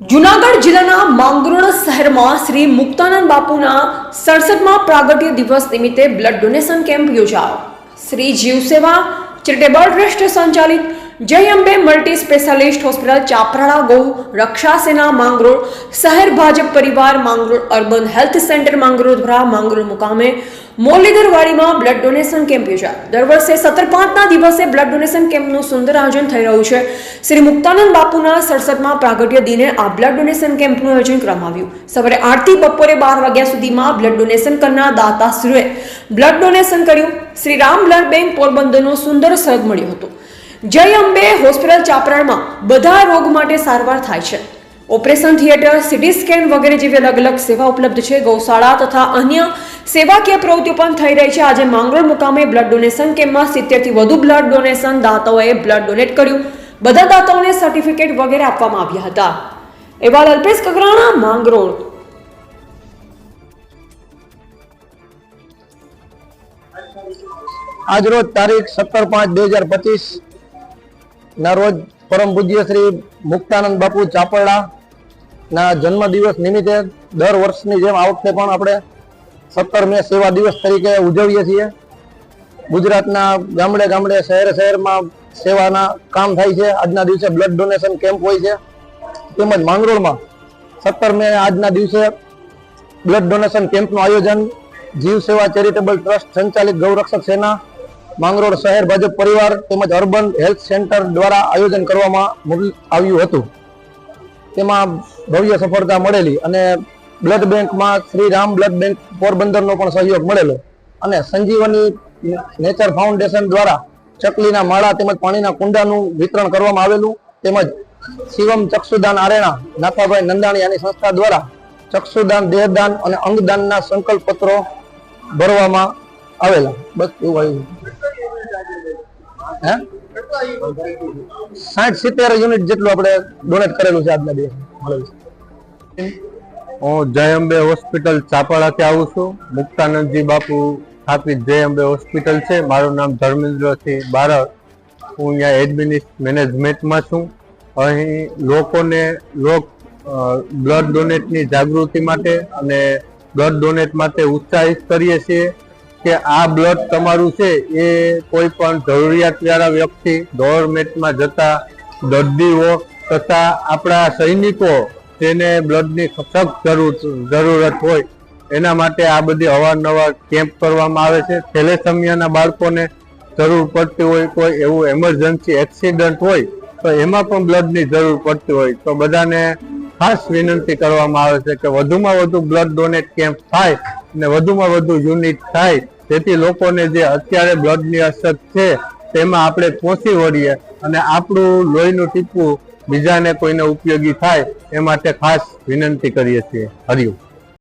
જુનાગઢ જિલ્લાના માંગરોળ શહેરમાં શ્રી મુક્તાનંદ બાપુના સડસઠમાં પ્રાગટ્ય દિવસ નિમિત્તે બ્લડ ડોનેશન કેમ્પ યોજાયો. શ્રી જીવસેવા ચેરિટેબલ ટ્રસ્ટ સંચાલિત Jay Ambe multi specialist hospital Chaprala Gau Raksha Sena Mangrol, શહેર ભાજપ પરિવાર Mangrol, urban health centre Mangrol દ્વારા માંગરોળ મુકામે મોલીધરવાડીમાં બ્લડ ડોનેશન કેમ્પ યોજાયો. દર વર્ષે સત્તર પાંચના દિવસે બ્લડ ડોનેશન કેમ્પનું સુંદર આયોજન થઈ રહ્યું છે. શ્રી મુક્તાનંદ બાપુના સડસઠમાં પ્રાગટ્ય દિને આ બ્લડ ડોનેશન કેમ્પનું આયોજન કરવામાં આવ્યું. સવારે આઠથી બપોરે બાર વાગ્યા સુધીમાં બ્લડ ડોનેશન કરનાર દાતાશ્રીઓએ બ્લડ ડોનેશન કર્યું. શ્રી રામ બ્લડ બેંક પોરબંદરનો સુંદર સહગ મળ્યો હતો. જય અંબે હોસ્પિટલ ચાપરાણમાં બધા રોગ માટે સારવાર થાય છે. ઓપરેશન થિયેટર, સીટી સ્કેન વગેરે જેવી અલગ અલગ સેવા ઉપલબ્ધ છે. ગૌશાળા તથા અન્ય સેવાકીય પ્રવૃત્તિઓ પણ થઈ રહી છે. આજે માંગરોળ મુકામે બ્લડ ડોનેશન કેમ્પમાં સિત્તેરથી વધુ બ્લડ ડોનેશન દાતાઓએ બ્લડ ડોનેટ કર્યું. બધા દાતાઓને સર્ટિફિકેટ વગેરે આપવામાં આવ્યા હતા. એવા અલ્પેશ કગરાણા, માંગરોળ. આજ રોજ તારીખ સત્તર પાંચ બે હજાર પચીસ ના રોજ પરમ પૂજ્ય શ્રી મુક્તાનંદ બાપુ ચાપરડા ના જન્મ દિવસ નિમિત્તે દર વર્ષની જેમ આ વખતે પણ આપણે સત્તર મે સેવા દિવસ તરીકે ઉજવીએ છીએ. ગુજરાતના ગામડે ગામડે, શહેર શહેરમાં સેવાના કામ થાય છે. આજના દિવસે બ્લડ ડોનેશન કેમ્પ હોય છે. તેમજ માંગરોળમાં સત્તર મે આજના દિવસે બ્લડ ડોનેશન કેમ્પનું આયોજન જીવ સેવા ચેરિટેબલ ટ્રસ્ટ સંચાલિત ગૌરક્ષક સેના માંગરોળ શહેર ભાજપ પરિવાર તેમજ અર્બન હેલ્થ સેન્ટર દ્વારા આયોજન કરવામાં આવ્યું હતું. તેમાં ભવ્ય સફળતા મળેલી અને બ્લડ બેંકમાં શ્રી રામ બ્લડ બેંક પોરબંદરનો પણ સહયોગ મળેલો અને સંજીવની નેચર ફાઉન્ડેશન દ્વારા ચકલીના માળા તેમજ પાણીના કુંડાનું વિતરણ કરવામાં આવેલું તેમજ શિવમ ચક્ષુદાન આરેણા, નાથાભાઈ નંદાણી આની સંસ્થા દ્વારા ચક્ષુદાન, દેહદાન અને અંગદાનના સંકલ્પ પત્રો ભરવામાં આવેલા. બસ એવું આવ્યું. હે? સાઠ સિત્તેર યુનિટ જેટલું આપણે ડોનેટ કરેલું છે આજના દિવસે. હું જય અંબે હોસ્પિટલ ચાપાળાથી આવું છું. મુક્તાનંદજી બાપુ સ્થાપિત જય અંબે હોસ્પિટલ છે. મારું નામ ધર્મેન્દ્રસિંહ બારડ. હું અહીંયા એડમિનિસ્ટ મેનેજમેન્ટમાં છું. અહીં લોકોને લોક બ્લડ ડોનેટની જાગૃતિ માટે અને બ્લડ ડોનેટ માટે ઉત્સાહિત કરીએ છીએ. કે આ બ્લડ તમારું છે, એ કોઈ પણ જરૂરિયાતવાળા વ્યક્તિ ગવર્મેન્ટમાં જતા દર્દીઓ તથા આપણા સૈનિકો જેને બ્લડની સખત જરૂર, જરૂરત હોય, એના માટે આ બધી અવારનવાર કેમ્પ કરવામાં આવે છે. થેલેસમિયાના બાળકોને જરૂર પડતી હોય, કોઈ એવું એમરજન્સી એક્સિડન્ટ હોય, તો એમાં પણ બ્લડની જરૂર પડતી હોય. તો બધાને ખાસ વિનંતી કરવામાં આવે છે કે વધુમાં વધુ બ્લડ ડોનેટ કેમ્પ થાય. અને વધુમાં વધુ યુનિટ થાય જેથી લોકોને જે અત્યારે બ્લડની અછત છે, તેમાં આપણે પહોંચી વળીએ અને આપણું લોહીનું ટીપું બીજાને કોઈને ઉપયોગી થાય, એ માટે ખાસ વિનંતી કરીએ છીએ. હરિઓમ.